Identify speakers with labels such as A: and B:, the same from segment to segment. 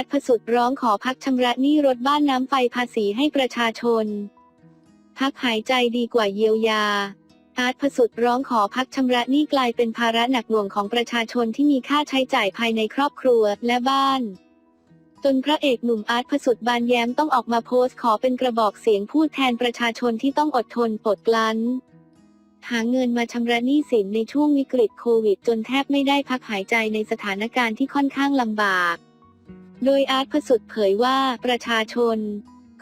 A: ร์ตพสุดร้องขอพักชำระหนี้รถบ้านน้ำไฟภาษีให้ประชาชน พักหายใจดีกว่าเยียวยา อาร์ตพสุดร้องขอพักชำระหนี้กลายเป็นภาระหนักหน่วงของประชาชนที่มีค่าใช้จ่ายภายในครอบครัวและบ้าน จนพระเอกหนุ่มอาร์ตพสุดบานแย้มต้องออกมาโพสต์ขอเป็นกระบอกเสียงพูดแทนประชาชนที่ต้องอดทนอดกลั้นหาเงินมาชำระหนี้สินในช่วงวิกฤตโควิด จนแทบไม่ได้พักหายใจในสถานการณ์ที่ค่อนข้างลำบาก โดยอาร์ตพสุดเผยว่าประชาชน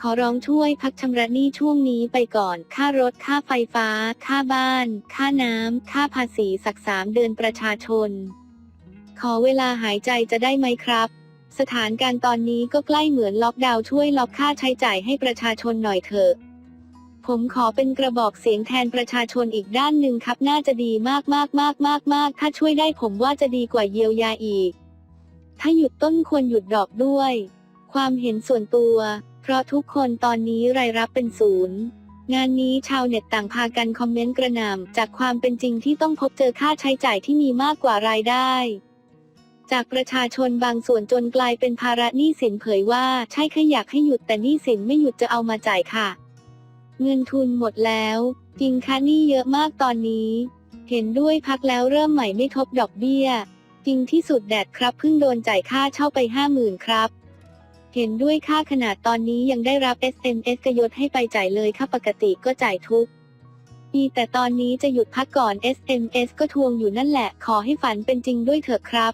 A: ขอร้องช่วยพักชำระหนี้ช่วงนี้ไปก่อน ค่ารถค่าไฟฟ้า ค่าบ้าน ค่าน้ำ ค่าภาษีสักสามเดือนประชาชน ขอเวลาหายใจจะได้ไหมครับ สถานการณ์ตอนนี้ก็ใกล้เหมือนล็อกดาวน์ช่วยล็อกค่าใช้จ่ายให้ประชาชนหน่อยเถอะผมขอเป็นกระบอกเสียงแทนประชาชนอีกด้านหนึ่งครับน่าจะดีมากมากมากมากมากถ้าช่วยได้ผมว่าจะดีกว่าเยียวยาอีก ถ้าหยุดต้นควรหยุดดอกด้วย ความเห็นส่วนตัว เพราะทุกคนตอนนี้รายรับเป็นศูนย์งานนี้ชาวเน็ตต่างพากันคอมเมนต์กระหน่ำจากความเป็นจริงที่ต้องพบเจอค่าใช้จ่ายที่มีมากกว่ารายได้ จากประชาชนบางส่วนจนกลายเป็นภาระหนี้สินเผยว่าใช่แค่อยากให้หยุดแต่หนี้สินไม่หยุดจะเอามาจ่ายค่ะ เงินทุนหมดแล้ว จริงค่ะหนี้เยอะมากตอนนี้ เห็นด้วยพักแล้วเริ่มใหม่ไม่ทบดอกเบี้ย จริงที่สุดแดดครับเพิ่งโดนจ่ายค่าเช่าไปห้าหมื่นครับ เห็นด้วยค่าขนาดตอนนี้ยังได้รับ SMS กยศให้ไปจ่ายเลยค่าปกติก็จ่ายทุกปีแต่ตอนนี้จะหยุดพักก่อน SMS ก็ทวงอยู่นั่นแหละ ขอให้ฝันเป็นจริงด้วยเถอะครับ